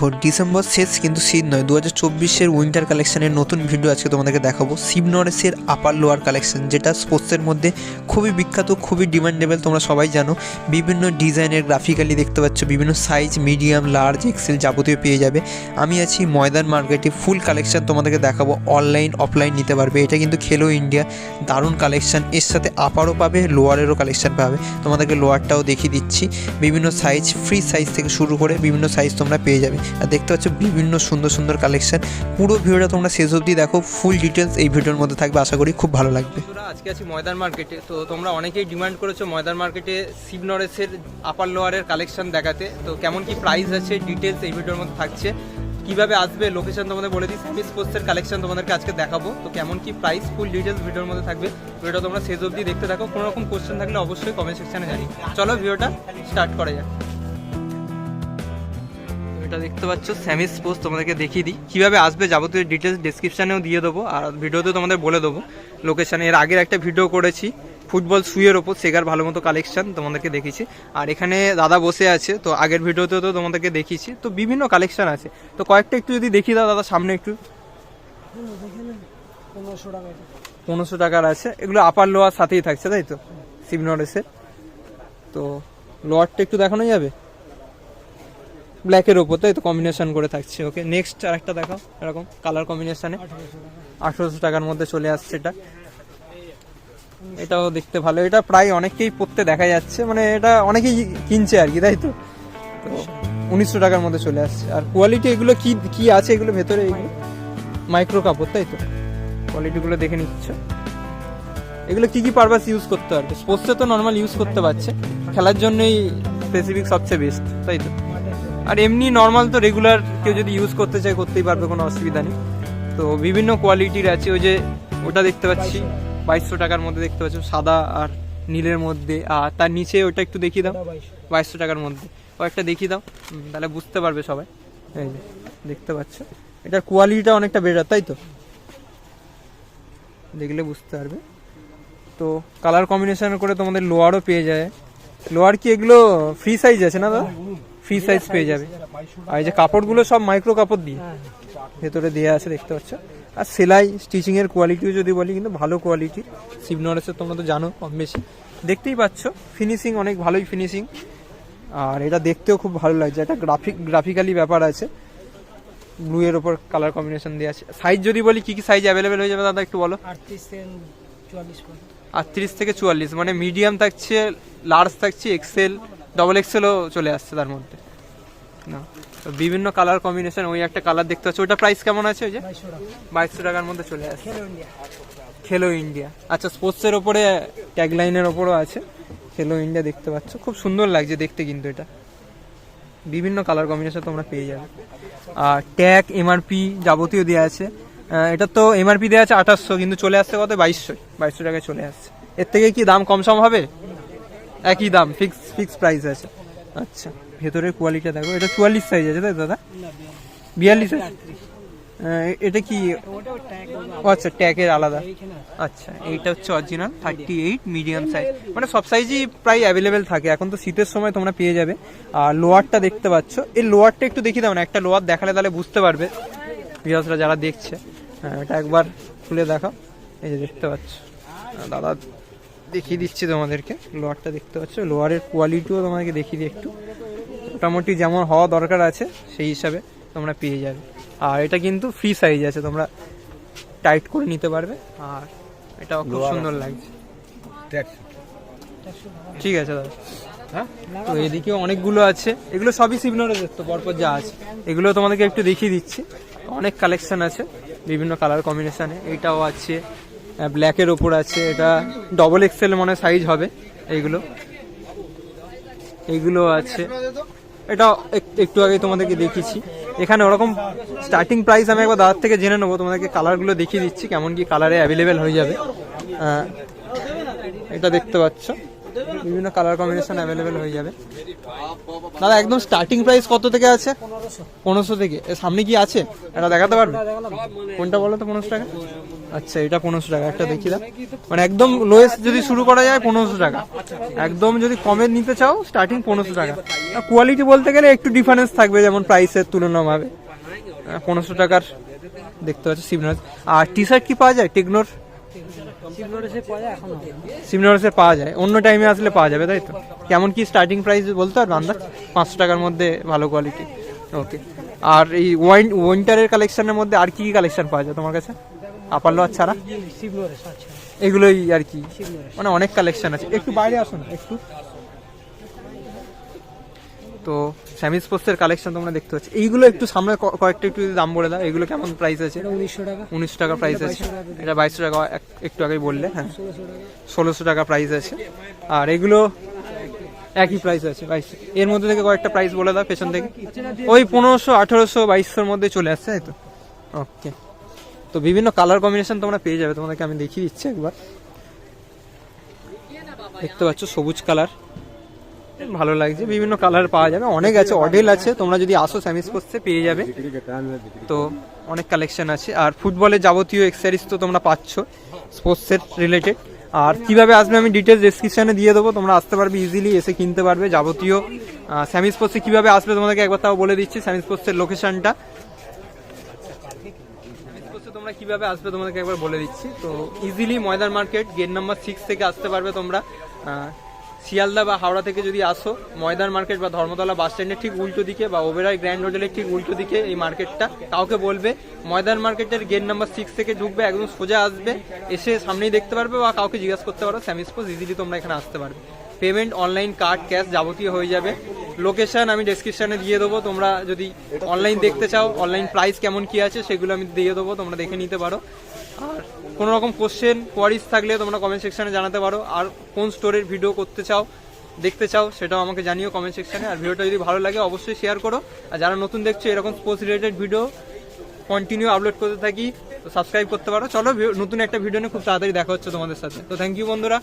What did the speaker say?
ভোর ডিসেম্বর শেষ, কিন্তু শীত নয়। দু হাজার চব্বিশের উইন্টার কালেকশনের নতুন ভিডিও আজকে তোমাদেরকে দেখাবো। শিব নরেশের আপার লোয়ার কালেকশন যেটা স্পোর্টসের মধ্যে খুবই বিখ্যাত, খুবই ডিমান্ডেবল তোমরা সবাই জানো। বিভিন্ন ডিজাইনের গ্রাফিক্যালি দেখতে পাচ্ছ, বিভিন্ন সাইজ মিডিয়াম লার্জ এক্সেল যাবতীয় পেয়ে যাবে। আমি আছি ময়দান মার্কেটে ফুল কালেকশন তোমাদেরকে দেখাবো। অনলাইন অফলাইন নিতে পারবে। এটা কিন্তু খেলো ইন্ডিয়া দারুণ কালেকশন এর সাথে আপারও পাবে লোয়ারেরও কালেকশন পাবে। তোমাদেরকে লোয়ারটাও দেখিয়ে দিচ্ছি। বিভিন্ন সাইজ ফ্রি সাইজ থেকে শুরু করে বিভিন্ন সাইজ তোমরা পেয়ে যাবে। আর দেখতে পাচ্ছ বিভিন্ন সুন্দর সুন্দর কালেকশন পুরো ভিডিওটা তোমরা শেষ অবধি দেখো ফুল ডিটেলস এই ভিডিওর মধ্যে থাকবে, আশা করি খুব ভালো লাগবে। আজকে আছি ময়দান মার্কেটে তো তোমরা অনেকেই ডিমান্ড করেছ ময়দান মার্কেটে শিব নরেসের আপার লোয়ারের কালেকশন দেখাতে। তো কেমন কি প্রাইস আছে ডিটেলস এই ভিডিওর মধ্যে থাকছে। কীভাবে আসবে লোকেশন তোমাদের বলে দিই স্যামি স্পোর্টসের কালেকশন তোমাদেরকে আজকে দেখাবো। তো কেমন কি প্রাইস ফুল ডিটেলস ভিডিওর মধ্যে থাকবে। ভিডিওটা তোমরা শেষ অবধি দেখতে থাকো, কোনো রকম কোশ্চেন থাকলে অবশ্যই কমেন্ট সেকশনে জানি চলো ভিডিওটা স্টার্ট করা যাক। এটা দেখতে পাচ্ছ স্যামি স্পোর্টস তোমাদেরকে দেখিয়ে দিই। কীভাবে আসবে যাবতীয় ডিটেলস ডিসক্রিপশানেও দিয়ে দেবো, আর ভিডিওতে তোমাদের বলে দেবো। লোকেশানে এর আগের একটা ভিডিও করেছি, ফুটবল সুইয়ের ওপর, সেগার ভালো মতো কালেকশান তোমাদেরকে দেখিয়েছি। আর এখানে দাদা বসে আছে, তো আগের ভিডিওতেও তো তোমাদেরকে দেখিয়েছি। তো বিভিন্ন কালেকশান আছে। তো কয়েকটা একটু যদি দেখি দাও দাদা, সামনে একটু। পনেরোশো টাকার আছে। এগুলো আপার লোয়ার সাথেই থাকছে, তাই তো? সিবনরেসের তো লোয়ারটা একটু দেখানো যাবে? ব্ল্যাকের ওপর তাই তো? কম্বিনেশন করে থাকছে ওকে নেক্সট আর একটা দেখাও, এরকম কালার কম্বিনেশনে আঠেরোশো টাকার মধ্যে চলে আসছে এটা। এটাও দেখতে ভালো। এটা প্রায় অনেকেই পড়তে দেখা যাচ্ছে মানে এটা অনেকেই কিনছে আর কি, তাই তো? তো, উনিশশো টাকার মধ্যে চলে আসছে। আর কোয়ালিটি এগুলো কি কি আছে এগুলো ভেতরে? এগুলো মাইক্রো কাপড়, তাই তো? কোয়ালিটিগুলো দেখে নিচ্ছ। এগুলো কি কি পারপাস ইউজ করতে পারবে স্পোর্টসে তো নর্মাল ইউজ করতে পারছে। খেলার জন্যই স্পেসিফিক সবচেয়ে বেস্ট তাই তো? আর এমনি নর্মাল তো রেগুলার কেউ যদি ইউজ করতে চায় করতেই পারবে, কোনো অসুবিধা নেই। তো বিভিন্ন কোয়ালিটির আছে, ওই যে ওটা দেখতে পাচ্ছি, বাইশশো টাকার মধ্যে দেখতে পাচ্ছ, সাদা আর নীলের মধ্যে। আর তার নিচে ওটা একটু দেখিয়ে দাও, বাইশশো টাকার মধ্যে। কয়েকটা দেখিয়ে দাও তাহলে বুঝতে পারবে সবাই। এই যে, দেখতে পাচ্ছ? এটার কোয়ালিটিটা অনেকটা বেটার তাই তো? দেখলে বুঝতে পারবে। তো কালার কম্বিনেশন করে তোমাদের লোয়ারও পেয়ে যায়। লোয়ার কি এগুলো ফ্রি সাইজ আছে না দাদা? ফ্রি সাইজ পেয়ে যাবে। আর এই যে কাপড়গুলো সব মাইক্রো কাপড় দিয়ে। ভেতরে দেওয়া আছে দেখতে পাচ্ছ। আর সেলাই স্টিচিং এর কোয়ালিটিও যদি বলি কিন্তু ভালো কোয়ালিটি শিবনরেসের তোমরা তো জানো কম বেশি। দেখতেই পাচ্ছ ফিনিশিং অনেক ভালোই ফিনিশিং আর এটা দেখতেও খুব ভালো লাগছে। একটা গ্রাফিক গ্রাফিক্যালি ব্যাপার আছে। ব্লু এর ওপর কালার কম্বিনেশন দেওয়া আছে। সাইজ যদি বলি কি কি সাইজ অ্যাভেলেবেল হয়ে যাবে দাদা একটু বলো? আটত্রিশ থেকে চুয়াল্লিশ মানে মিডিয়াম থাকছে লার্জ থাকছে এক্সেল ডবল এক্সেলও চলে আসছে তার মধ্যে। না। তো বিভিন্ন কালার কম্বিনেশন ওই একটা কালার দেখতে পাচ্ছি। ওটা প্রাইস কেমন আছে ওই যে? বাইশশো টাকার মধ্যে চলে আসছে খেলো ইন্ডিয়া আচ্ছা স্পোর্টসের ওপরে ট্যাগলাইনের ওপরও আছে। খেলো ইন্ডিয়া দেখতে পাচ্ছ। খুব সুন্দর লাগছে দেখতে কিন্তু এটা। বিভিন্ন কালার কম্বিনেশন তোমরা পেয়ে যাবে। আর ট্যাগ এমআরপি যাবতীয় দেওয়া আছে। এটা তো এমআরপি দেওয়া আছে আঠাশশো কিন্তু চলে আসছে কত? বাইশশো। বাইশশো টাকায় চলে আসছে। এর থেকে কি দাম কম সম হবে? একই দাম ফিক্স ফিক্স প্রাইস আছে। আচ্ছা। ভেতরের কোয়ালিটি দেখো। এটা চুয়াল্লিশ সাইজ আছে তাই দাদা? বিয়াল্লিশ এটা কি? আচ্ছা ট্যাগের আলাদা। আচ্ছা এইটা হচ্ছে original thirty eight medium size মানে সব সাইজই প্রায় অ্যাভেলেবেল থাকে। এখন তো শীতের সময় তোমরা পেয়ে যাবে। আর লোয়ারটা দেখতে পাচ্ছ। এই লোয়ারটা একটু দেখিয়ে দাও না, একটা লোয়ার দেখালে তাহলে বুঝতে পারবে। বিহাসরা যারা দেখছে হ্যাঁ এটা একবার খুলে দেখাও। এই যে দেখতে পাচ্ছ। দাদা দেখিয়ে দিচ্ছি তোমাদেরকে। লোয়ারটা দেখতে পাচ্ছ। লোয়ারের কোয়ালিটিও তোমাদেরকে দেখিয়ে দিই একটু। মোটামুটি যেমন হওয়া দরকার আছে সেই হিসাবে তোমরা পেয়ে যাবে। আর এটা কিন্তু ফ্রি সাইজ আছে তোমরা টাইট করে নিতে পারবে আর এটাও খুব সুন্দর লাগছে। ঠিক আছে দাদা। তো এদিকে অনেকগুলো আছে। এগুলো সবই সিগনারের তো পরপর যা আছে। এগুলো তোমাদেরকে একটু দেখিয়ে দিচ্ছি। অনেক কালেকশন আছে বিভিন্ন কালার কম্বিনেশনে এইটাও আছে ব্ল্যাকের ওপর আছে। এটা ডবল এক্সেল মনে সাইজ হবে এইগুলো এইগুলো আছে। এটা একটু আগে তোমাদেরকে দেখিয়েছি। এখানে ওরকম স্টার্টিং প্রাইস আমি একবার দাদার থেকে জেনে নেব, তোমাদেরকে কালারগুলো দেখিয়ে দিচ্ছি, কেমন কি কালারে অ্যাভেলেবেল হয়ে যাবে। এটা দেখতে পাচ্ছ। বিভিন্ন কালার কম্বিনেশন অ্যাভেলেবেল হয়ে যাবে। দাদা, একদম স্টার্টিং প্রাইস কত থেকে আছে? পনেরোশো থেকে। সামনে কি আছে? এটা দেখাতে পারবে? কোনটা বলো তো পনেরোশো টাকা? আচ্ছা এটা পনেরোশো টাকা, একটা দেখি দাও। মানে একদম লোয়েস্ট যদি শুরু করা যায়, পনেরোশো টাকা। একদম যদি কমে নিতে চাও স্টার্টিং পনেরোশো টাকা। কোয়ালিটি বলতে গেলে একটু ডিফারেন্স থাকবে, যেমন প্রাইসের তুলনাভাবে। পনেরোশো টাকার, দেখতে পাচ্ছি সিমনার আর টি শার্ট কি পাওয়া যায়? টেকনোর শিবনোরেসে পাওয়া যায় পাওয়া যায়। অন্য টাইমে আসলে পাওয়া যাবে তাই তো? কেমন কি স্টার্টিং প্রাইস বলতে পারবে আন্দাজ পাঁচশো টাকার মধ্যে ভালো কোয়ালিটি ওকে আর এই ওয়াইন উইন্টারের কালেকশনের মধ্যে আর কি কি কালেকশন পাওয়া যায় তোমার কাছে? আপার লোয়ার ছাড়া? এগুলোই আর কি। মানে অনেক কালেকশন আছে। একটু বাইরে আসুন একটু। তো স্যামিস স্পোর্টসের কালেকশন তোমরা দেখতে পাচ্ছ। এইগুলো একটু সামনে কয়েকটা একটু দাম বলে দাও এগুলো কেমন প্রাইস আছে? উনিশশো টাকা। উনিশশো টাকা প্রাইস আছে। এটা বাইশশো টাকা এক- একটু আগেই বললে হ্যাঁ। ষোলোশো টাকা। প্রাইস আছে। আর এগুলো একই প্রাইস আছে বাইশ এর মধ্যে থেকে কয়েকটা প্রাইস বলে দাও পেছন থেকে। ওই পনেরোশো আঠারোশো বাইশশোর মধ্যে চলে আসছে তাই তো? ওকে তো বিভিন্ন কালার কম্বিনেশন তোমরা পেয়ে যাবে তোমাদেরকে আমি দেখিয়ে দিচ্ছি একবার। দেখতে পাচ্ছ সবুজ কালার ভালো লাগছে। বিভিন্ন কালার পাওয়া যাবে। অনেক আছে অডেল আছে। তোমরা যদি আসো স্যামিস পোস্টে পেয়ে যাবে। তো অনেক কালেকশন আছে। আর ফুটবলের যাবতীয় এক্সারিজ তো তোমরা পাচ্ছ স্পোর্টসের রিলেটেড আর কীভাবে আসবে আমি ডিটেলস ডেসক্রিপশনে দিয়ে দেবো। তোমরা আসতে পারবে ইজিলি এসে কিনতে পারবে। যাবতীয় স্যামি স্পোর্টসে কীভাবে আসবে তোমাদেরকে একবার তাও বলে দিচ্ছি। স্যামি স্পোর্টসের লোকেশনটা তোমরা কীভাবে আসবে তোমাদেরকে একবার বলে দিচ্ছি। তো easily Maidan market gate number six থেকে আসতে পারবে তোমরা। শিয়ালদা বা হাওড়া থেকে যদি আসো, ময়দান মার্কেট বা ধর্মতলা বাস স্ট্যান্ডের ঠিক উল্টো দিকে বা ওবেরাই গ্র্যান্ড হোটেলের ঠিক উল্টো দিকে এই মার্কেটটা। কাউকে বলবে, ময়দান মার্কেটের গেট নাম্বার সিক্স থেকে ঢুকবে, একদম সোজা আসবে, এসে সামনেই দেখতে পারবে বা কাউকে জিজ্ঞাসা করতে পারো স্যামি স্পোর্টস ইজিলি তোমরা এখানে আসতে পারবে। পেমেন্ট অনলাইন কার্ড ক্যাশ যাবতীয় হয়ে যাবে। লোকেশন আমি ডেসক্রিপশনে দিয়ে দেবো, তোমরা যদি অনলাইন দেখতে চাও অনলাইন প্রাইস কেমন কি আছে সেগুলো আমি দিয়ে দেবো, তোমরা দেখে নিতে পারো। আর কোনো রকম কোশ্চেন কোয়ারিজ থাকলে তোমরা কমেন্ট সেকশানে জানাতে পারো। আর কোন স্টোরের ভিডিও করতে চাও, দেখতে চাও, সেটাও আমাকে জানিও কমেন্ট সেকশানে আর ভিডিওটা যদি ভালো লাগে, অবশ্যই শেয়ার করো। আর যারা নতুন দেখছ এরকম sports related video continue upload করতে থাকি, তো সাবস্ক্রাইব করতে পারো। চলো নতুন একটা ভিডিও নিয়ে খুব তাড়াতাড়ি দেখা হচ্ছে তোমাদের সাথে। তো থ্যাংক ইউ বন্ধুরা।